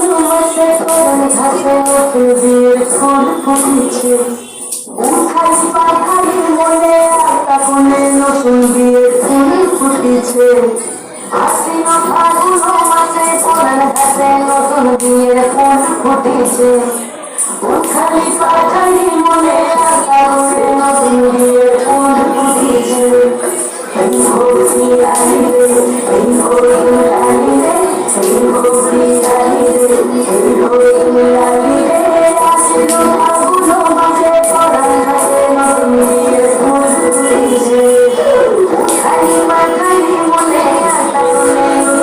ভালোবাসে পরাণ ঘাটে কবির ফোন ফুটিছে উঠাই পাখারি মনে তখনে নতুন বিয়ের ফুল ফুটিছে আসিন ফাগুন মাসে পরাণ ঘাটে নতুন বিয়ের ফোন ফুটিছে উঠাই পাখারি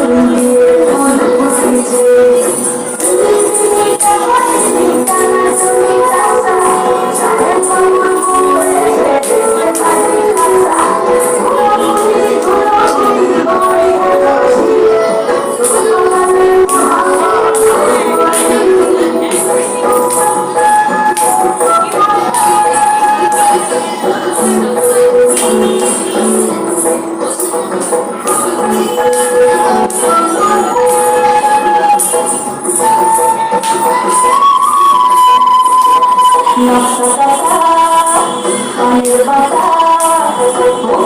মনে 夏だか雨だか